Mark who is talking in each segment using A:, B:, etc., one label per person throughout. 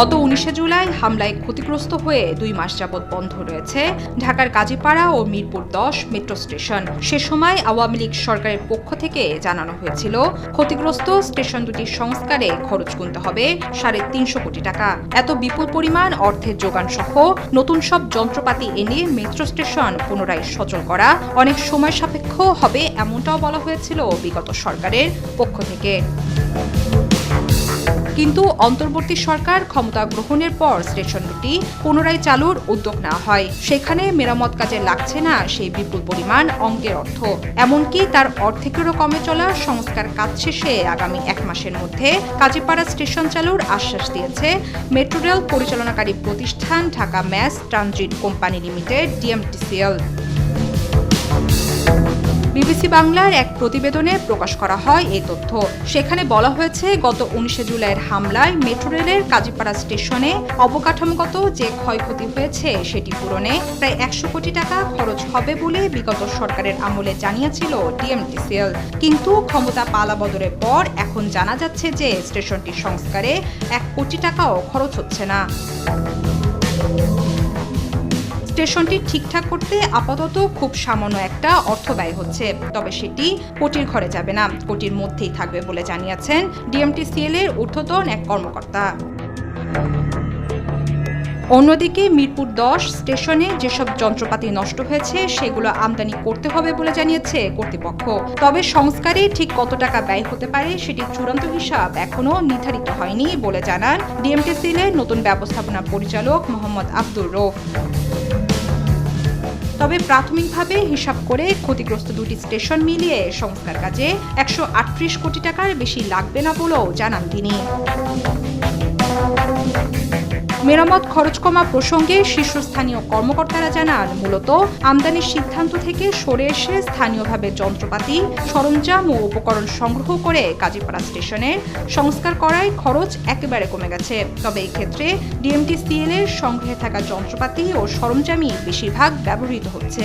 A: গত উনিশে জুলাই হামলায় ক্ষতিগ্রস্ত হয়ে দুই মাস যাবৎ বন্ধ রয়েছে ঢাকার কাজীপাড়া ও মিরপুর দশ মেট্রো স্টেশন। সে সময় আওয়ামী লীগ সরকারের পক্ষ থেকে জানানো হয়েছিল, ক্ষতিগ্রস্ত স্টেশন দুটি সংস্কারে খরচ গুনতে হবে সাড়ে তিনশো কোটি টাকা। এত বিপুল পরিমাণ অর্থের যোগান সহ নতুন সব যন্ত্রপাতি এনে মেট্রো স্টেশন পুনরায় সচল করা অনেক সময় সাপেক্ষ হবে এমনটাও বলা হয়েছিল বিগত সরকারের পক্ষ থেকে। কিন্তু অন্তর্বর্তী সরকার ক্ষমতা গ্রহণের পর স্টেশন দুটি পুনরায় চালুর উদ্যোগ নেওয়া হয়। সেখানে মেরামত কাজে লাগছে না সেই বিপুল পরিমাণ অঙ্কের অর্থ। এমনকি তার অর্ধেকেরও কমে চলা সংস্কার কাজ শেষে আগামী এক মাসের মধ্যে কাজীপাড়া স্টেশন চালুর আশ্বাস দিয়েছে মেট্রো রেল পরিচালনাকারী প্রতিষ্ঠান Dhaka mass transit company limited, DMTCL. BBC বাংলার এক প্রতিবেদনে প্রকাশ করা হয় এই তথ্য। সেখানে বলা হয়েছে, গত উনিশে জুলাইয়ের হামলায় মেট্রো রেলের কাজীপাড়া স্টেশনে অবকাঠামোগত যে ক্ষয়ক্ষতি হয়েছে সেটি পূরণে প্রায় একশো কোটি টাকা খরচ হবে বলে বিগত সরকারের আমলে জানিয়েছিল ডিএমটিসিএল কিন্তু ক্ষমতা পালাবদলের পর এখন জানা যাচ্ছে যে স্টেশনটি সংস্কারে এক কোটি টাকাও খরচ হচ্ছে না। স্টেশনটি ঠিকঠাক করতে আপাতত খুব সামান্য একটা অর্থ ব্যয় হচ্ছে, তবে সেটি কোটির ঘরে যাবে না। কোটির মধ্যেই থাকবে বলে জানিয়েছেন ডিএমটিসিএল এর ঊর্ধ্বতন এক কর্মকর্তা। অন্যদিকে মিরপুর দশ স্টেশনে যেসব যন্ত্রপাতি নষ্ট হয়েছে, সেগুলো আমদানি করতে হবে বলে জানিয়েছে কর্তৃপক্ষ। তবে সংস্কারে ঠিক কত টাকা ব্যয় হতে পারে সেটি চূড়ান্ত হিসাব এখনও নির্ধারিত হয়নি বলে জানান ডিএমটিসিএল এর নতুন ব্যবস্থাপনা পরিচালক মোহাম্মদ আব্দুর রৌফ। তবে প্রাথমিকভাবে হিসাব করে ক্ষতিগ্রস্ত দুটি স্টেশন মিলিয়ে সংস্কার কাজে একশো আটত্রিশ কোটি টাকার বেশি লাগবে না বলেও জানান তিনি। মেরামত খরচ কমা প্রসঙ্গে শীর্ষস্থানীয় কর্মকর্তারা জানান, মূলত আমদানির সিদ্ধান্ত থেকে সরে এসে স্থানীয়ভাবে যন্ত্রপাতি, সরঞ্জাম ও উপকরণ সংগ্রহ করে কাজীপাড়া স্টেশনের সংস্কার করায় খরচ একেবারে কমে গেছে। তবে এই ক্ষেত্রে ডিএমটিসিএল এর সংগ্রহে থাকা যন্ত্রপাতি ও সরঞ্জামই বেশিরভাগ ব্যবহৃত হচ্ছে।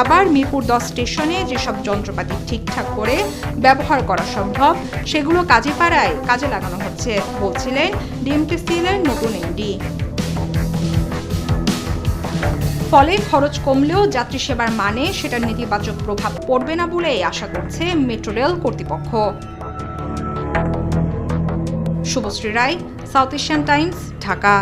A: আবার মিরপুর দশ স্টেশনে যেসব যন্ত্রপাতি ঠিকঠাক করে ব্যবহার করা সম্ভব, সেগুলো কাজে পাড়ায় কাজে লাগানো হচ্ছে, বলছিলেন ডিএমটিসিএল এর নতুন এমডি। ফলে খরচ কমলেও যাত্রী সেবার মানে সেটার নেতিবাচক প্রভাব পড়বে না বলে আশা করছে মেট্রো রেল কর্তৃপক্ষ। Subhashree Roy, South Asian Times, Dhaka.